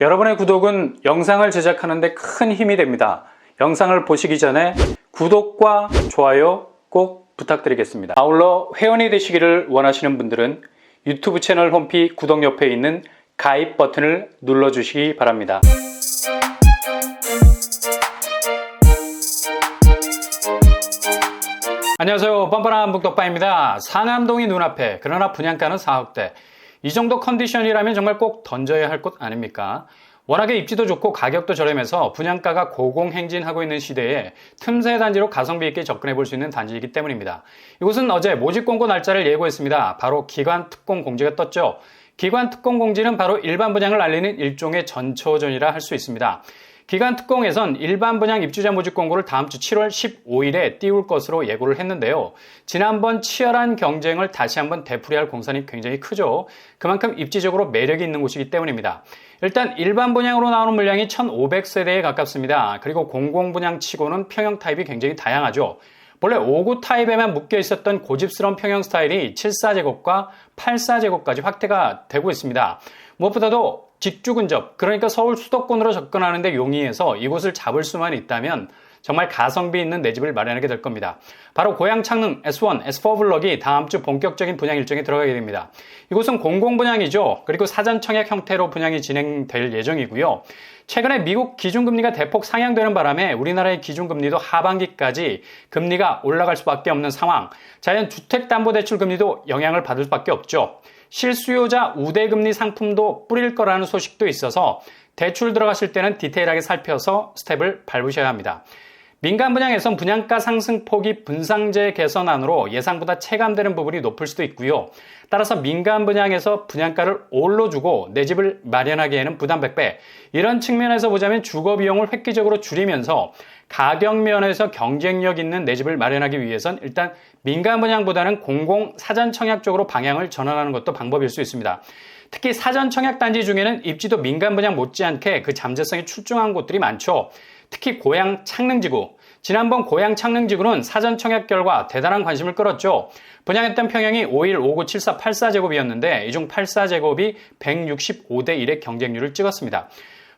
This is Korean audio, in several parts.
여러분의 구독은 영상을 제작하는 데 큰 힘이 됩니다. 영상을 보시기 전에 구독과 좋아요 꼭 부탁드리겠습니다. 아울러 회원이 되시기를 원하시는 분들은 유튜브 채널 홈피 구독 옆에 있는 가입 버튼을 눌러주시기 바랍니다. 안녕하세요. 뻔뻔한 북덕바입니다. 상암동이 눈앞에 그러나 분양가는 4억대. 이 정도 컨디션이라면 정말 꼭 던져야 할곳 아닙니까? 워낙에 입지도 좋고 가격도 저렴해서 분양가가 고공행진하고 있는 시대에 틈새 단지로 가성비 있게 접근해 볼 수 있는 단지이기 때문입니다. 이곳은 어제 모집 공고 날짜를 예고했습니다. 바로 기관 특공 공지가 떴죠. 기관 특공 공지는 바로 일반 분양을 알리는 일종의 전초전이라 할 수 있습니다. 기간 특공에선 일반 분양 입주자 모집 공고를 다음 주 7월 15일에 띄울 것으로 예고를 했는데요. 지난번 치열한 경쟁을 다시 한번 되풀이할 공산이 굉장히 크죠. 그만큼 입지적으로 매력이 있는 곳이기 때문입니다. 일단 일반 분양으로 나오는 물량이 1,500세대에 가깝습니다. 그리고 공공 분양 치고는 평형 타입이 굉장히 다양하죠. 본래 5구 타입에만 묶여 있었던 고집스러운 평형 스타일이 74제곱과 84제곱까지 확대가 되고 있습니다. 무엇보다도 직주 근접, 그러니까 서울 수도권으로 접근하는데 용이해서 이곳을 잡을 수만 있다면 정말 가성비 있는 내 집을 마련하게 될 겁니다. 바로 고양 창릉 S1, S4 블럭이 다음 주 본격적인 분양 일정에 들어가게 됩니다. 이곳은 공공 분양이죠. 그리고 사전 청약 형태로 분양이 진행될 예정이고요. 최근에 미국 기준금리가 대폭 상향되는 바람에 우리나라의 기준금리도 하반기까지 금리가 올라갈 수밖에 없는 상황. 자연 주택담보대출 금리도 영향을 받을 수밖에 없죠. 실수요자 우대금리 상품도 뿌릴 거라는 소식도 있어서 대출 들어가실 때는 디테일하게 살펴서 스텝을 밟으셔야 합니다. 민간 분양에선 분양가 상승폭이 분상제 개선안으로 예상보다 체감되는 부분이 높을 수도 있고요. 따라서 민간 분양에서 분양가를 올로 주고 내 집을 마련하기에는 부담 100배. 이런 측면에서 보자면 주거 비용을 획기적으로 줄이면서 가격 면에서 경쟁력 있는 내 집을 마련하기 위해선 일단 민간 분양보다는 공공 사전 청약 쪽으로 방향을 전환하는 것도 방법일 수 있습니다. 특히 사전 청약 단지 중에는 입지도 민간 분양 못지않게 그 잠재성이 출중한 곳들이 많죠. 특히 고향 창릉지구. 지난번 고향 창릉지구는 사전 청약 결과 대단한 관심을 끌었죠. 분양했던 평형이 5일 59, 74, 84제곱이었는데 이 중 84제곱이 165대 1의 경쟁률을 찍었습니다.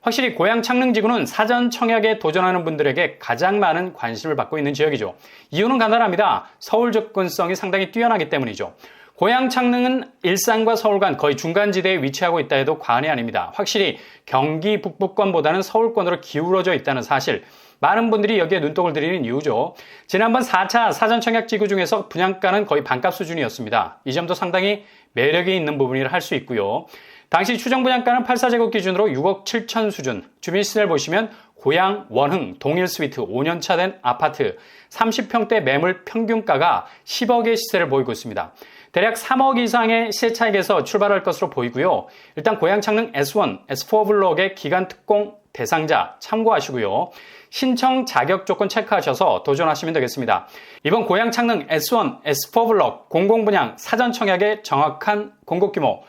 확실히 고향 창릉지구는 사전 청약에 도전하는 분들에게 가장 많은 관심을 받고 있는 지역이죠. 이유는 간단합니다. 서울 접근성이 상당히 뛰어나기 때문이죠. 고향 창릉은 일산과 서울 간 거의 중간지대에 위치하고 있다 해도 과언이 아닙니다. 확실히 경기 북부권보다는 서울권으로 기울어져 있다는 사실. 많은 분들이 여기에 눈독을 들이는 이유죠. 지난번 4차 사전 청약 지구 중에서 분양가는 거의 반값 수준이었습니다. 이 점도 상당히 매력이 있는 부분이라 할 수 있고요. 당시 추정 분양가는 84제곱 기준으로 6억 7천 수준. 주민 시세를 보시면 고향, 원흥, 동일 스위트 5년차 된 아파트 30평대 매물 평균가가 10억의 시세를 보이고 있습니다. 대략 3억 이상의 시세 차익에서 출발할 것으로 보이고요. 일단 고향 창릉 S1, S4 블록의 기간 특공 대상자 참고하시고요. 신청 자격 조건 체크하셔서 도전하시면 되겠습니다. 이번 고향 창릉 S1, S4 블록 공공 분양 사전 청약의 정확한 공급 규모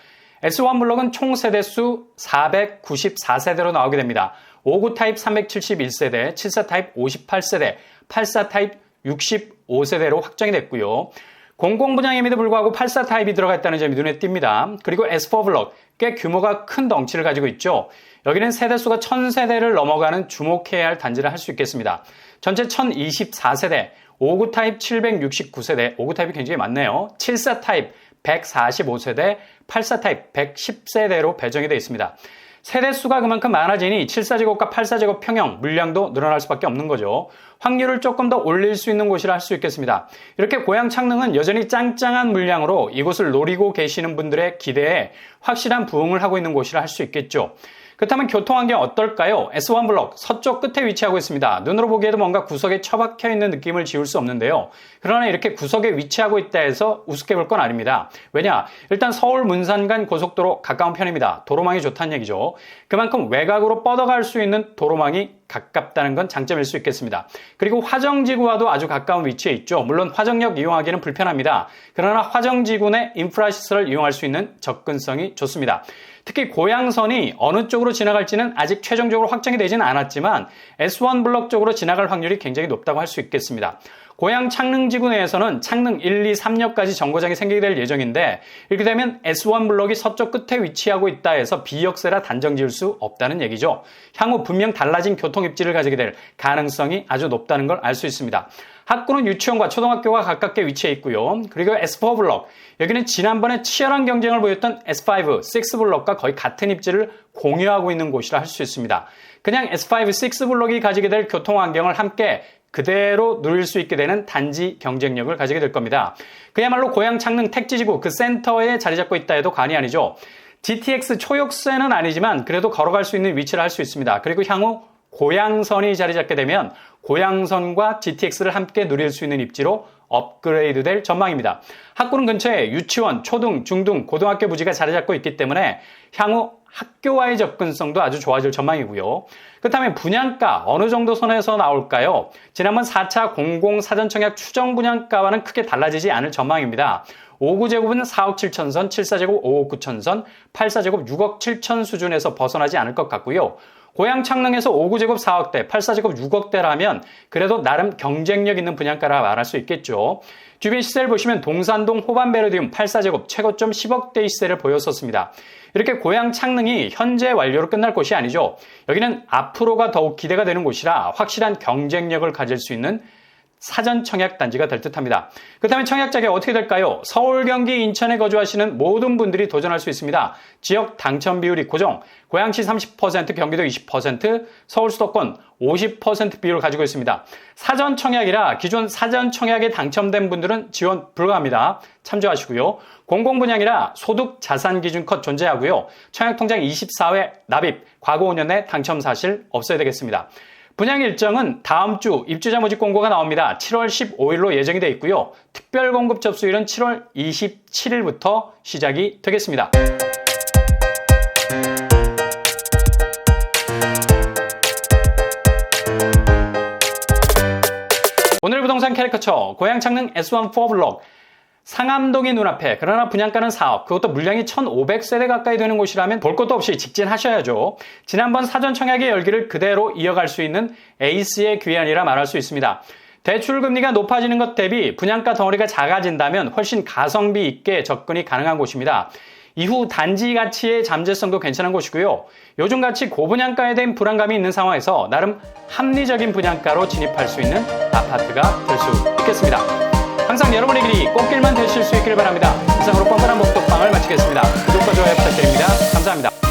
S1 블록은 총 세대수 494세대로 나오게 됩니다. 5구 타입 371세대, 74 타입 58세대, 84 타입 65세대로 확정이 됐고요. 공공 분양임에도 불구하고 84 타입이 들어가 있다는 점이 눈에 띕니다. 그리고 S4 블록 꽤 규모가 큰 덩치를 가지고 있죠. 여기는 세대수가 1000세대를 넘어가는 주목해야 할 단지를 할 수 있겠습니다. 전체 1024세대, 5구 타입 769세대, 5구 타입이 굉장히 많네요. 74 타입 145세대, 84 타입 110세대로 배정이 되어 있습니다. 세대수가 그만큼 많아지니 74제곱과 84제곱 평형 물량도 늘어날 수밖에 없는 거죠. 확률을 조금 더 올릴 수 있는 곳이라 할 수 있겠습니다. 이렇게 고향 창릉은 여전히 짱짱한 물량으로 이곳을 노리고 계시는 분들의 기대에 확실한 부응을 하고 있는 곳이라 할 수 있겠죠. 그렇다면 교통환경 어떨까요? S1 블록 서쪽 끝에 위치하고 있습니다. 눈으로 보기에도 뭔가 구석에 처박혀 있는 느낌을 지울 수 없는데요. 그러나 이렇게 구석에 위치하고 있다 해서 우습게 볼 건 아닙니다. 왜냐? 일단 서울 문산 간 고속도로 가까운 편입니다. 도로망이 좋다는 얘기죠. 그만큼 외곽으로 뻗어갈 수 있는 도로망이 가깝다는 건 장점일 수 있겠습니다. 그리고 화정지구와도 아주 가까운 위치에 있죠. 물론 화정역 이용하기는 불편합니다. 그러나 화정지구 내 인프라 시설을 이용할 수 있는 접근성이 좋습니다. 특히 고양선이 어느 쪽으로 지나갈지는 아직 최종적으로 확정이 되지는 않았지만 S1 블럭 쪽으로 지나갈 확률이 굉장히 높다고 할 수 있겠습니다. 고양 창릉지구 내에서는 창릉 1, 2, 3역까지 정거장이 생기게 될 예정인데 이렇게 되면 S1 블록이 서쪽 끝에 위치하고 있다 해서 비역세라 단정 지을 수 없다는 얘기죠. 향후 분명 달라진 교통 입지를 가지게 될 가능성이 아주 높다는 걸 알 수 있습니다. 학구는 유치원과 초등학교가 가깝게 위치해 있고요. 그리고 S4 블록 여기는 지난번에 치열한 경쟁을 보였던 S5, 6 블록과 거의 같은 입지를 공유하고 있는 곳이라 할 수 있습니다. 그냥 S5, 6 블록이 가지게 될 교통 환경을 함께 그대로 누릴 수 있게 되는 단지 경쟁력을 가지게 될 겁니다. 그야말로 고향 창릉 택지지구 그 센터에 자리 잡고 있다 해도 과언이 아니죠. GTX 초역세는 아니지만 그래도 걸어갈 수 있는 위치를 할 수 있습니다. 그리고 향후 고양선이 자리 잡게 되면 고양선과 GTX를 함께 누릴 수 있는 입지로 업그레이드 될 전망입니다. 학구는 근처에 유치원, 초등, 중등, 고등학교 부지가 자리 잡고 있기 때문에 향후 학교와의 접근성도 아주 좋아질 전망이고요. 그렇다면 분양가 어느 정도 선에서 나올까요? 지난번 4차 공공사전청약 추정 분양가와는 크게 달라지지 않을 전망입니다. 5구제곱은 4억 7천 선, 7사제곱 5억 9천 선, 8사제곱 6억 7천 수준에서 벗어나지 않을 것 같고요. 고향 창릉에서 5구제곱 4억대, 8사제곱 6억대라면 그래도 나름 경쟁력 있는 분양가라 말할 수 있겠죠. 주변 시세를 보시면 동산동 호반베르디움 8사제곱 최고점 10억대의 시세를 보였었습니다. 이렇게 고향 창릉이 현재 완료로 끝날 곳이 아니죠. 여기는 앞으로가 더욱 기대가 되는 곳이라 확실한 경쟁력을 가질 수 있는 사전 청약 단지가 될 듯합니다. 그렇다면 청약 자격 어떻게 될까요? 서울, 경기, 인천에 거주하시는 모든 분들이 도전할 수 있습니다. 지역 당첨 비율이 고정, 고양시 30%, 경기도 20%, 서울 수도권 50% 비율을 가지고 있습니다. 사전 청약이라 기존 사전 청약에 당첨된 분들은 지원 불가합니다. 참조하시고요. 공공 분양이라 소득 자산 기준 컷 존재하고요. 청약 통장 24회 납입, 과거 5년 내 당첨 사실 없어야 되겠습니다. 분양 일정은 다음 주 입주자 모집 공고가 나옵니다. 7월 15일로 예정이 되어 있고요. 특별 공급 접수일은 7월 27일부터 시작이 되겠습니다. 오늘 부동산 캐리커처 고향 창릉 S1 4블록 상암동이 눈앞에 그러나 분양가는 4억 그것도 물량이 1500세대 가까이 되는 곳이라면 볼 것도 없이 직진하셔야죠. 지난번 사전 청약의 열기를 그대로 이어갈 수 있는 에이스의 귀환이라 말할 수 있습니다. 대출 금리가 높아지는 것 대비 분양가 덩어리가 작아진다면 훨씬 가성비 있게 접근이 가능한 곳입니다. 이후 단지 가치의 잠재성도 괜찮은 곳이고요. 요즘 같이 고분양가에 대한 불안감이 있는 상황에서 나름 합리적인 분양가로 진입할 수 있는 아파트가 될 수 있겠습니다. 항상 여러분의 길이 꽃길만 되실 수 있기를 바랍니다. 이상으로 뻔뻔한 복덕방을 마치겠습니다. 구독과 좋아요 부탁드립니다. 감사합니다.